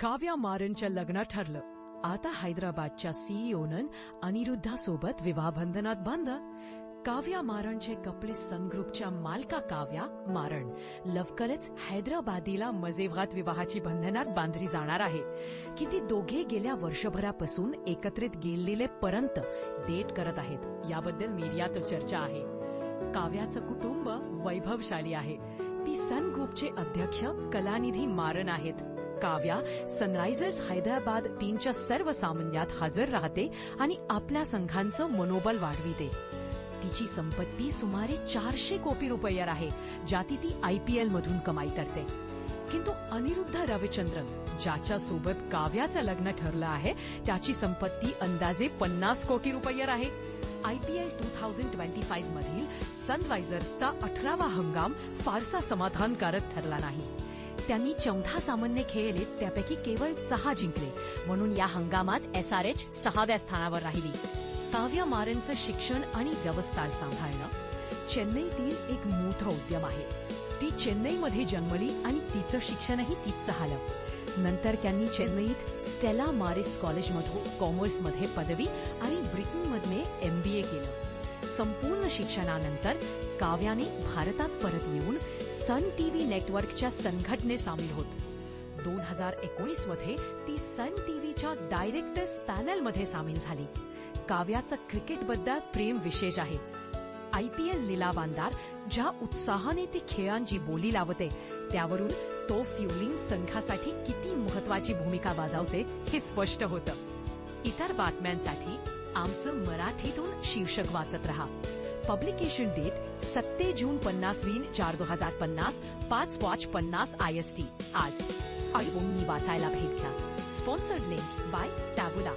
काव्या मारनच्या लग्न ठरलं आता हैदराबादच्या सीईओनं अनिरुद्धासोबत विवाहबंधनात बांध काव्या मारणचे कपडे सन ग्रुपच्या मालका काव्या मारण लवकरच हैदराबादीला मजेवात विवाहाची बंधनात बांधली जाणार आहे. की ती दोघे गेल्या वर्षभरापासून एकत्रित गेलेले पर्यंत डेट करत आहेत. याबद्दल मीडियात चर्चा आहे. काव्याचं कुटुंब वैभवशाली आहे. ती सन ग्रुपचे अध्यक्ष कलानिधी मारण आहेत. काव्या सनरायझर्स हैदराबाद टीमच्या सर्व सामन्यात हजर राहते आणि आपल्या संघांचं मनोबल वाढविते. तिची संपत्ती सुमारे चारशे कोटी रुपयावर आहे ज्याती ती आयपीएल मधून कमाई करते. किंतु अनिरुद्ध रविचंद्रन ज्याच्या सोबत काव्याचं लग्न ठरलं आहे त्याची संपत्ती अंदाजे पन्नास कोटी रुपयावर आहे. IPL two thousand twenty five मधील सनरायझर्सचा अठरावा हंगाम फारसा समाधानकारक ठरला नाही. त्यांनी चौथा सामन्य खेळले त्यापैकी केवळ सहा जिंकले. म्हणून या हंगामात एसआरएच सहाव्या स्थानावर राहिली. काव्या मारनचं शिक्षण आणि व्यवस्था सांभाळणं. चेन्नईतील एक मोठं उद्यम आहे. ती चेन्नईमध्ये जन्मली आणि तिचं शिक्षणही तीच झालं. नंतर त्यांनी चेन्नईत स्टेला मारिस कॉलेजमधून कॉमर्समध्ये पदवी आणि ब्रिटनमधले एमबीए केलं. संपूर्ण शिक्षणानंतर काव्याने भारतात परत येऊन सन टीव्ही नेटवर्कच्या संघटने सामील होत. दोन हजार एकोणीसमध्ये ती सन टीव्हीच्या डायरेक्टर्स पॅनलमध्ये सामील झाली. काव्याचं क्रिकेटबद्दल प्रेम विशेष आहे. एल लिलावांदार ज्या उत्साहाने ती खेळांची बोली लावते त्यावरून तो फ्युलिंग संघासाठी किती महत्वाची भूमिका बजावते हे स्पष्ट होतं. इतर बातम्यांसाठी आमचं मराठीतून शीर्षक वाचत रहा. पब्लिकेशन डेट सत्ते जून पन्नास वीन चार दो हजार पन्नास पाच वॉच पन्नास आय एस टी आज. अल्बोमनी वाचायला भेट घ्या. Sponsored link by टॅबुला